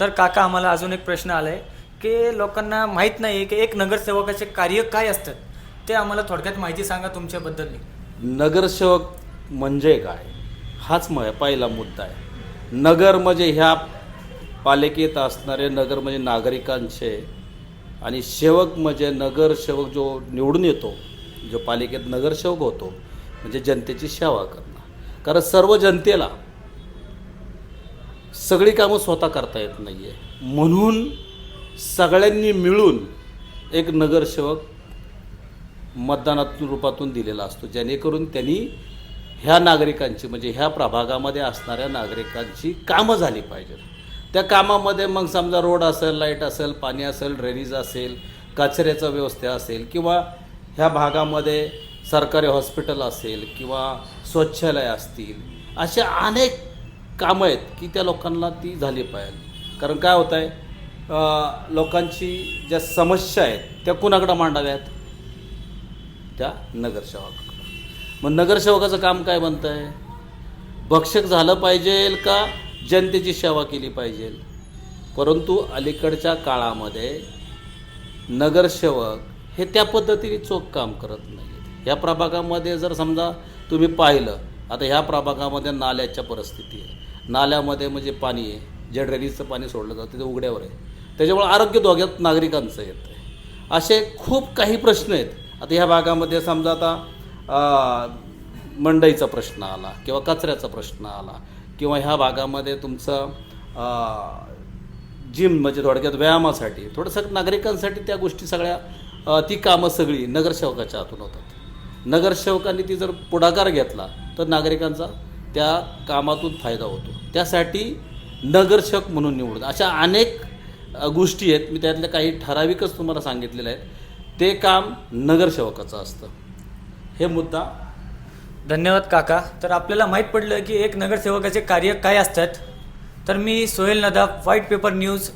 तर काका आम्हाला अजून एक प्रश्न आला आहे की लोकांना माहीत नाही की एक नगरसेवकाचे कार्य काय असतात ते आम्हाला थोडक्यात माहिती सांगा तुमच्याबद्दल. नगरसेवक म्हणजे काय? हाच म पहिला मुद्दा आहे. नगर म्हणजे ह्या पालिकेत असणारे नगर म्हणजे नागरिकांचे आणि सेवक म्हणजे नगरसेवक जो निवडून येतो जो पालिकेत नगरसेवक होतो म्हणजे जनतेची सेवा करणं कारण सर्व जनतेला सगळी कामं स्वतः करता येत नाही आहे म्हणून सगळ्यांनी मिळून एक नगरसेवक मतदानातून रूपातून दिलेला असतो जेणेकरून त्यांनी ह्या नागरिकांची म्हणजे ह्या प्रभागामध्ये असणाऱ्या नागरिकांची कामं झाली पाहिजेत. त्या कामामध्ये मग समजा रोड असेल लाइट असेल पाणी असेल ड्रेनेज असेल कचऱ्याचं व्यवस्था असेल किंवा ह्या भागामध्ये सरकारी हॉस्पिटल असेल किंवा स्वच्छालय असतील अशा अनेक कामं आहेत की त्या लोकांना ती झाली पाहिजे. कारण काय होतं आहे लोकांची ज्या समस्या आहेत त्या कुणाकडं मांडाव्यात? त्या नगरसेवकाकडं. मग नगरसेवकाचं काम काय बनतं आहे भक्षक झालं पाहिजे का जनतेची सेवा केली पाहिजे? परंतु अलीकडच्या काळामध्ये नगरसेवक हे त्या पद्धतीने चोख काम करत नाहीत. ह्या प्रभागामध्ये जर समजा तुम्ही पाहिलं आता ह्या प्रभागामध्ये नाल्याच्या परिस्थिती आहे. नाल्यामध्ये म्हणजे पाणी आहे जे ड्रेनेजचं पाणी सोडलं जातं ते उघड्यावर आहे. त्याच्यामुळे आरोग्य धोक्यात नागरिकांचं येतं आहे असे खूप काही प्रश्न आहेत. आता ह्या भागामध्ये समजा आता मंडईचा प्रश्न आला किंवा कचऱ्याचा प्रश्न आला किंवा ह्या भागामध्ये तुमचं जिम म्हणजे थोडक्यात व्यायामासाठी थोडंसं नागरिकांसाठी त्या गोष्टी सगळ्या ती कामं सगळी नगरसेवकाच्या हातून होतात. नगरसेवकांनी ती जर पुढाकार घेतला तर नागरिकांचा त्या कामातून फायदा होतो. त्यासाठी नगरसेवक म्हणून निवडून अशा अनेक गोष्टी आहेत. मी त्यातल्या काही ठराविकच तुम्हाला सांगितलेल्या आहेत. ते काम नगरसेवकाचं असतं. हे मुद्दा. धन्यवाद काका. तर आपल्याला माहीत पडलं की एक नगरसेवकाचे कार्य काय असतात? तर मी Sohel Nadaf white paper news